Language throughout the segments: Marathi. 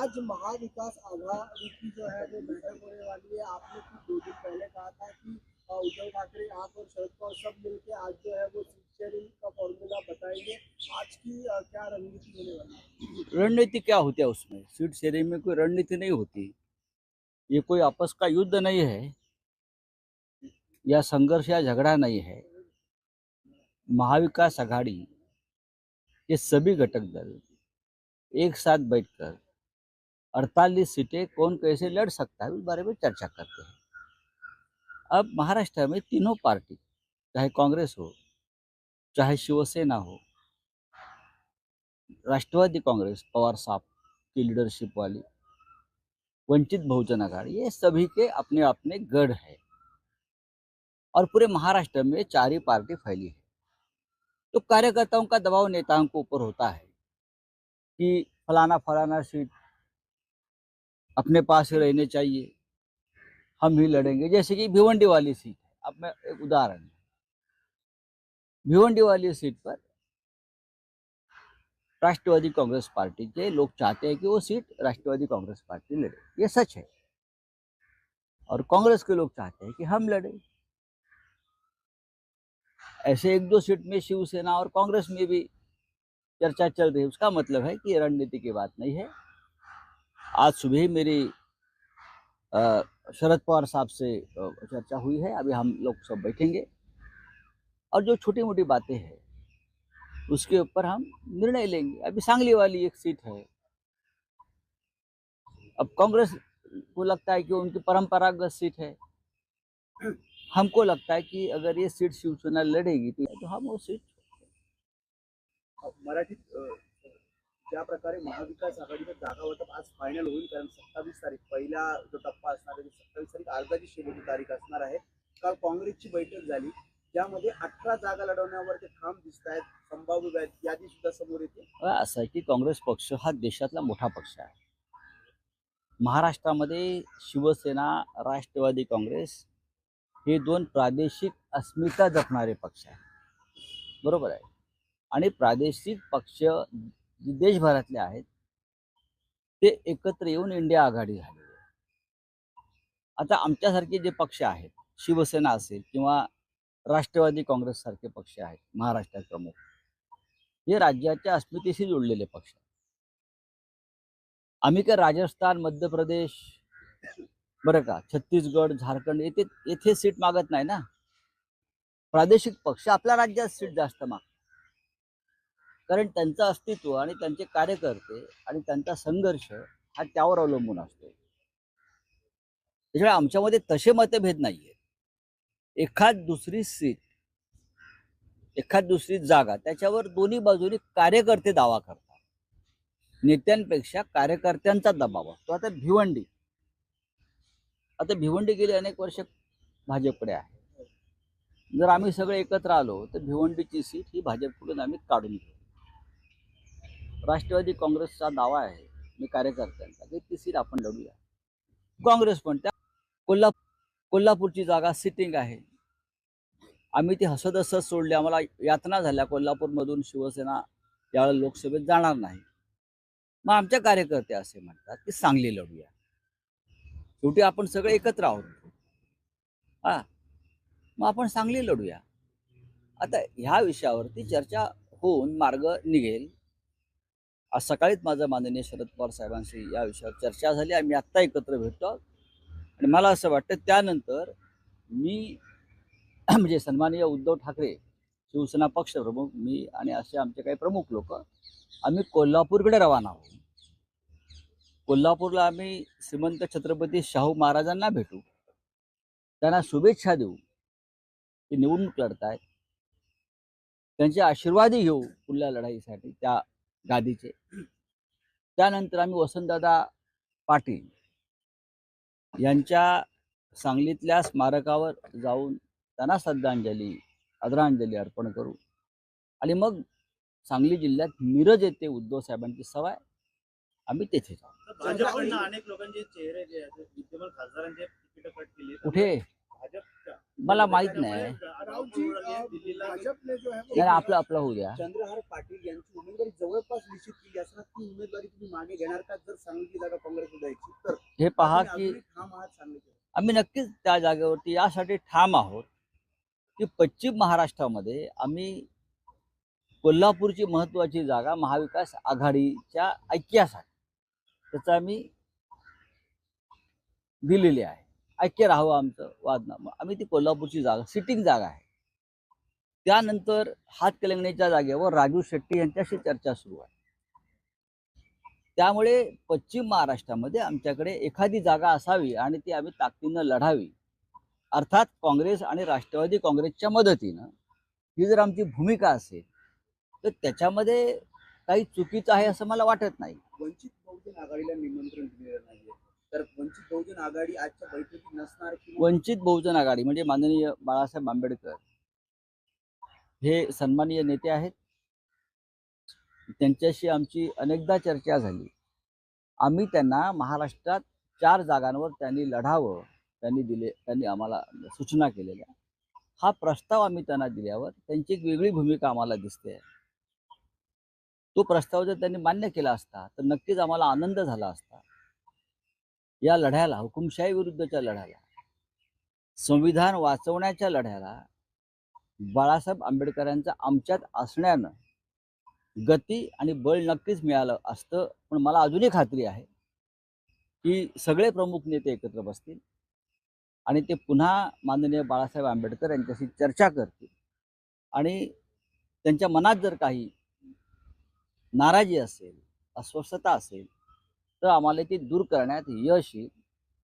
आज महाविकास आघाड़ी की जो है वो बैठक होने वाली है। आपने कुछ दो दिन पहले कहा था कि उद्धव ठाकरे आप और शरद पवार सब मिलके आज जो है वो सीट शेयरिंग का फॉर्मूला बताएँगे। आज की क्या रणनीति होने वाली है? रणनीति क्या होती है उसमें? सीट शेयरिंग में कोई रणनीति नहीं होती। ये कोई आपस का युद्ध नहीं है, या संघर्ष या झगड़ा नहीं है। महाविकास आघाड़ी के सभी घटक दल एक साथ बैठकर 48 सीटें कौन कैसे लड़ सकता है, उस बारे में चर्चा करते हैं। अब महाराष्ट्र में तीनों पार्टी, चाहे कांग्रेस हो, चाहे शिवसेना हो, राष्ट्रवादी कांग्रेस, पवार साहब की लीडरशिप वाली, वंचित बहुजन आघाड़ी, ये सभी के अपने अपने गढ़ है। और पूरे महाराष्ट्र में चार ही पार्टी फैली है। तो कार्यकर्ताओं का दबाव नेताओं के ऊपर होता है कि फलाना फलाना सीट अपने पास ही रहने चाहिए। हम ही लड़ेंगे। जैसे कि भिवंडी वाली सीट है। अब मैं एक उदाहरण भिवंडी वाली सीट पर राष्ट्रवादी कांग्रेस पार्टी के लोग चाहते हैं कि वो सीट राष्ट्रवादी कांग्रेस पार्टी लड़े ये सच है। और कांग्रेस के लोग चाहते हैं कि हम लड़े। ऐसे एक दो सीट में शिवसेना और कांग्रेस में भी चर्चा चल रही है। उसका मतलब है कि रणनीति की बात नहीं है। आज सुबह मेरी शरद पवार साहब से चर्चा हुई है। अभी हम लोग सब बैठेंगे। और जो छोटी मोटी बातें हैं उसके ऊपर हम निर्णय लेंगे। अभी सांगली वाली एक सीट है। अब कांग्रेस को लगता है कि उनकी परंपरागत सीट है। हमको लगता है कि अगर ये सीट शिवसेना लड़ेगी तो हम वो सीट मराठीत अ, ज्या प्रकारे महाविकास आघाडीचं जागा वाटप आज फायनल होईल कारण सत्तावीस तारीख पहिला जो टप्पा असणार आहे सत्तावीस तारीख अर्जाची शेवटची तारीख असणार आहे. काल काँग्रेसची बैठक झाली ज्यामध्ये अठरा जागा लढवण्यावर ते ठाम दिसत आहेत. संभाव्य यादी सुद्धा समोर येते. असं आहे की काँग्रेस पक्ष हा देशातला मोठा पक्ष आहे. महाराष्ट्रामध्ये शिवसेना राष्ट्रवादी काँग्रेस हे दोन प्रादेशिक अस्मिता जपणारे पक्ष आहेत. बरोबर आहे. आणि प्रादेशिक पक्ष जे देशभरातले आहेत ते एकत्र येऊन इंडिया आघाडी झाली आता आमच्यासारखे जे पक्ष आहेत शिवसेना असेल किंवा राष्ट्रवादी काँग्रेस सारखे पक्ष आहेत महाराष्ट्रात प्रमुख हे राज्याच्या अस्मितेशी जोडलेले पक्ष आम्ही काय राजस्थान मध्य प्रदेश बरं का छत्तीसगड झारखंड येथे येथे सीट मागत नाही ना? प्रादेशिक पक्ष आपल्या राज्यात सीट जास्त मागतात कारण त्यांचं अस्तित्व आणि त्यांचे कार्यकर्ते आणि त्यांचा संघर्ष हा त्यावर अवलंबून असतो. त्याच्यामुळे आमच्यामध्ये तसे मतभेद नाही आहेत एखाद दुसरी सीट एखाद दुसरी जागा त्याच्यावर दोन्ही बाजूनी कार्यकर्ते दावा करतात. नेत्यांपेक्षा कार्यकर्त्यांचा दबाव असतो. आता भिवंडी. आता भिवंडी गेली अनेक वर्ष भाजपकडे आहे. जर आम्ही सगळे एकत्र आलो तर भिवंडीची सीट ही भाजपकडून आम्ही काढून घेऊ. राष्ट्रवादी काँग्रेसचा दावा आहे. मी कार्यकर्त्यांचा. की ती सीट आपण लढूया. काँग्रेस पण त्या कोल्हा कोल्हापूरची जागा सिटिंग आहे. आम्ही ती हसत हसत सोडली. आम्हाला यातना झाल्या. कोल्हापूरमधून शिवसेना यावेळेला लोकसभेत जाणार नाही. मग आमच्या कार्यकर्ते असे म्हणतात की सांगली लढूया. शेवटी आपण सगळे एकत्र आहोत. हा. मग आपण सांगली लढूया. आता ह्या विषयावरती चर्चा होऊन मार्ग निघेल. आज सकाळीच माझं माननीय शरद पवार साहेबांशी या विषयावर चर्चा झाली. आम्ही आत्ता एकत्र भेटतो आणि मला असं वाटतं त्यानंतर मी म्हणजे सन्माननीय उद्धव ठाकरे शिवसेना पक्ष प्रमुख मी आणि असे आमचे काही प्रमुख लोक आम्ही कोल्हापूरकडे रवाना आहोत. कोल्हापूरला आम्ही श्रीमंत छत्रपती शाहू महाराजांना भेटू. त्यांना शुभेच्छा देऊ ते निवडणूक लढतायत. त्यांचे आशीर्वादही घेऊ पुढल्या लढाईसाठी. त्या गादीचे. त्यानंतर आम्ही वसंतदादा पाटील यांच्या सांगलीतल्या स्मारकावर जाऊन त्यांना श्रद्धांजली आदरांजली अर्पण करू. आणि मग सांगली जिल्ह्यात मिरज येथे उद्धव साहेबांची आहे. आम्ही तेथे जाऊ. अनेक लोकांचे चेहरे जे विद्यमान खासदारांचे तिकीट कट केली. कुठे? मला माहीत नाही. आपलं आपलं होऊ द्या. चंद्रहार पाटील यांची उमेदवारी जवळपास निश्चित केली असताना ती उमेदवारी तुम्ही मागे घेणार का? जर सांगली जागा काँग्रेसला द्यायची तर. हे पहा तुम्ही की अजूनही ठाम आहात सांगलीचे. आम्ही नक्कीच त्या जागेवरती यासाठी ठाम आहोत की पश्चिम महाराष्ट्रामध्ये आम्ही कोल्हापूरची महत्त्वाची जागा महाविकास आघाडीच्या ऐक्यासाठी त्याचं आम्ही दिलेली आहे. ऐक्य राहावं आमचं वादनामं आम्ही ती कोल्हापूरची जागा सिटिंग जागा आहे. त्यानंतर हातकलंगणीच्या जागेवर राजू शेट्टी यांच्याशी चर्चा सुरू आहे. त्यामुळे पश्चिम महाराष्ट्रामध्ये आमच्याकडे एखादी जागा असावी आणि ती आम्ही ताकदीनं लढावी. अर्थात काँग्रेस आणि राष्ट्रवादी काँग्रेसच्या मदतीनं ही जर आमची भूमिका असेल तर त्याच्यामध्ये काही चुकीचं आहे असं मला वाटत नाही. वंचित बहुजन आघाडीला निमंत्रण दिलेलं नाही तर वंचित बहुजन आघाडी आजच्या बैठकीत नसणार किंवा वंचित बहुजन आघाडी म्हणजे माननीय बाळासाहेब आंबेडकर. हे सन्माननीय नेते आहेत. त्यांच्याशी आमची अनेकदा चर्चा झाली. आम्ही त्यांना महाराष्ट्रात चार जागांवर त्यांनी लढावं त्यांनी दिले त्यांनी आम्हाला सूचना केलेल्या. हा प्रस्ताव आम्ही त्यांना दिल्यावर त्यांची एक वेगळी भूमिका आम्हाला दिसते. तो प्रस्ताव जर त्यांनी मान्य केला असता तर नक्कीच आम्हाला आनंद झाला असता. या लढ्याला हुकुमशाही विरुद्धच्या लढ्याला संविधान वाचवण्याच्या लढ्याला बाळासाहेब आंबेडकरांचं आमच्यात असण्यानं गती आणि बळ नक्कीच मिळालं असतं पण मला अजूनही खात्री आहे की सगळे प्रमुख नेते एकत्र बसतील आणि ते पुन्हा माननीय बाळासाहेब आंबेडकर यांच्याशी चर्चा करतील. आणि त्यांच्या मनात जर काही नाराजी असेल अस्वस्थता असेल तर आम्हाला ती दूर करण्यात यश येईल.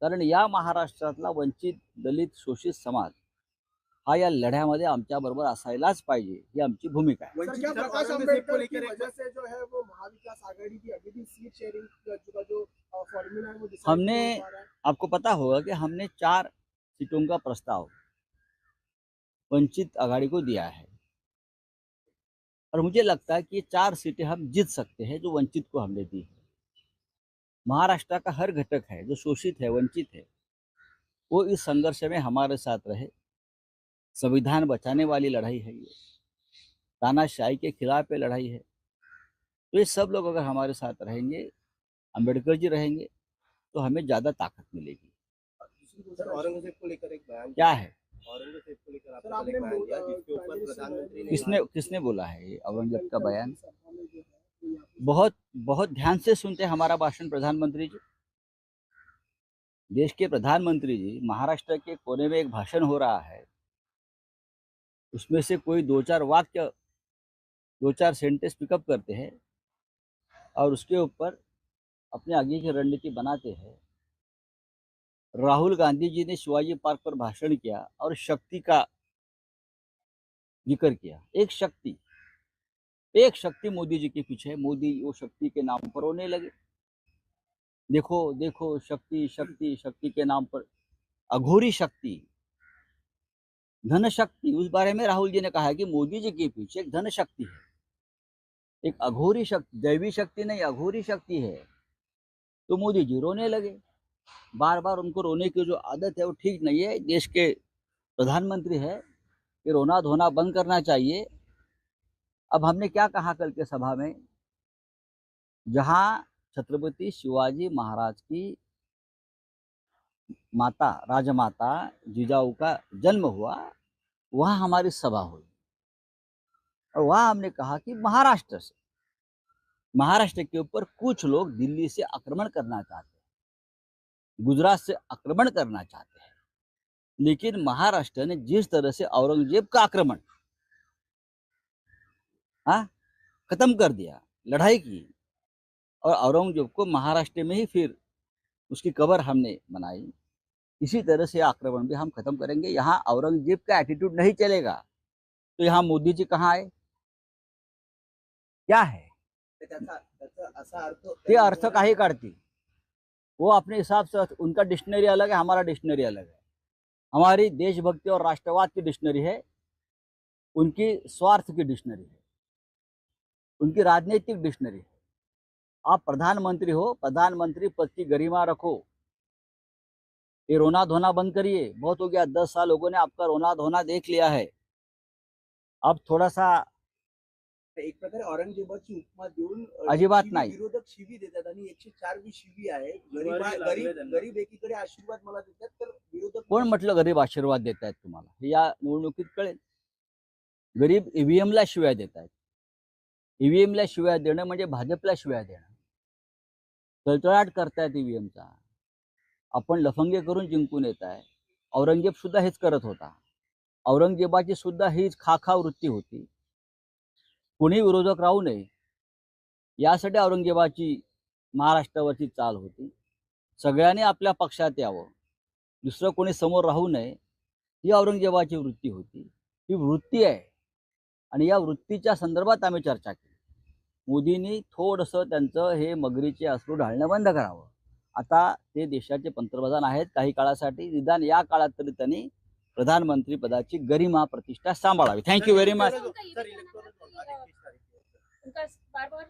कारण या महाराष्ट्रातला वंचित दलित शोषित समाज हा या लढ्यामध्ये आमच्याबरोबर असायलाच पाहिजे ही आमची भूमिका आहे. सर वंचित क्या जर प्रकाश औरंगजेब को अम्बेडकर की लेकर एक- वजह से जो है वो महाविकास आघाड़ी की अभी भी सीट शेयरिंग का जो फॉर्मूला है वो decide हमने- है। आपको पता होगा कि हमने चार सीटों का प्रस्ताव वंचित आघाड़ी को दिया है। और मुझे लगता है कि ये चार सीटें हम जीत सकते हैं जो वंचित को हमने दी है। महाराष्ट्र का हर घटक है जो शोषित है वंचित है वो इस संघर्ष में हमारे साथ रहे। संविधान बचाने वाली लड़ाई है ये। तानाशाही के खिलाफ ये लड़ाई है। तो ये सब लोग अगर हमारे साथ रहेंगे अंबेडकर जी रहेंगे तो हमें ज़्यादा ताकत मिलेगी। औरंगज़ेब को लेकर एक बयान क्या है? औरंगज़ेब को लेकर आपने आपने बयान मो- जिसके ऊपर प्रधानमंत्री ने किसने किसने बोला है ये औरंगज़ेब का बयान? बहुत बहुत ध्यान से सुनते हमारा भाषण प्रधानमंत्री जी। देश के प्रधानमंत्री जी, महाराष्ट्र के कोने में एक भाषण हो रहा है। उसमें से कोई दो चार वाक्य दो चार सेंटेंस पिकअप करते हैं और उसके ऊपर अपने आगे की रणनीति बनाते हैं। राहुल गांधी जी ने शिवाजी पार्क पर भाषण किया और शक्ति का ज़िक्र किया। एक शक्ति। एक शक्ति मोदी जी के पीछे मोदी वो शक्ति के नाम पर रोने लगे। देखो देखो, शक्ति शक्ति शक्ति के नाम पर। अघोरी शक्ति धन शक्ति उस बारे में राहुल जी ने कहा है कि मोदी जी के पीछे एक धन शक्ति है। एक अघोरी शक्ति दैवी शक्ति नहीं, अघोरी शक्ति है। तो मोदी जी रोने लगे। बार बार उनको रोने की जो आदत है वो ठीक नहीं है। देश के प्रधानमंत्री है कि रोना धोना बंद करना चाहिए। अब हमने क्या कहा कल के सभा में? जहाँ छत्रपति शिवाजी महाराज की माता, राजमाता जीजाऊ का जन्म हुआ, वहाँ हमारी सभा हुई। और वहाँ हमने कहा कि महाराष्ट्र से, महाराष्ट्र के ऊपर कुछ लोग दिल्ली से आक्रमण करना चाहते हैं, गुजरात से आक्रमण करना चाहते हैं, लेकिन महाराष्ट्र ने जिस तरह से औरंगज़ेब का आक्रमण हाँ खत्म कर दिया, लड़ाई की। और औरंगज़ेब को महाराष्ट्र में ही फिर उसकी कबर हमने बनाई। इसी तरह से आक्रमण भी हम खत्म करेंगे। यहाँ औरंगज़ेब का एटीट्यूड नहीं चलेगा। तो यहाँ मोदी जी कहाँ आए? क्या है? असा अर्थ ते अर्थ काही काढतील वो अपने हिसाब से उनका डिक्शनरी अलग है, हमारा डिक्शनरी अलग है। हमारी देशभक्ति और राष्ट्रवाद की डिक्शनरी है। उनकी स्वार्थ की डिक्शनरी है। उनकी राजनीतिक डिक्शनरी। आप प्रधानमंत्री हो प्रधानमंत्री पद की गरिमा रखो। ये रोना धोना बंद करिए। बहुत हो गया दस साल लोगों ने आपका रोना धोना देख लिया है। अब थोड़ा सा एक प्रकारे औरंगजेबाची उपमा देऊन अजिबात नाही. विरोधक शिवी देतात आणि एकशे चार बी शिवी आहे. गरीब एकीकडे आशीर्वाद मला देतात तर विरोधक कोण म्हटलं गरीब आशीर्वाद देत आहेत तुम्हाला? हे या निवडणुकीत कळेल. गरीब ईव्हीएम ला शिव्या देत आहेत ईव्हीएम ला शिव्या देणं म्हणजे भाजपला शिव्या देणं. तळतळाट करतायत ईव्हीएमचा. आपण लफंगे करून जिंकून येत आहे औरंगजेब सुद्धा हेच करत होता. औरंगजेबाची सुद्धा हीच खाखा वृत्ती होती. कोणी विरोधक राहू नये यासाठी औरंगजेबाची महाराष्ट्रावरची चाल होती. सगळ्यांनी आपल्या पक्षात यावं. दुसरं कोणी समोर राहू नये ही औरंगजेबाची वृत्ती होती. ही वृत्ती आहे. आणि या वृत्तीच्या संदर्भात आम्ही चर्चा केली. मोदींनी थोडंसं त्यांचं हे मगरीचे अश्रू ढाळणं बंद करावं. आता ते देशाचे पंतप्रधान आहेत काही काळासाठी. निदान या काळात तरी त्यांनी प्रधानमंत्री पदाची गरिमा प्रतिष्ठा सांभाळावी. थँक्यू व्हेरी मच बार बार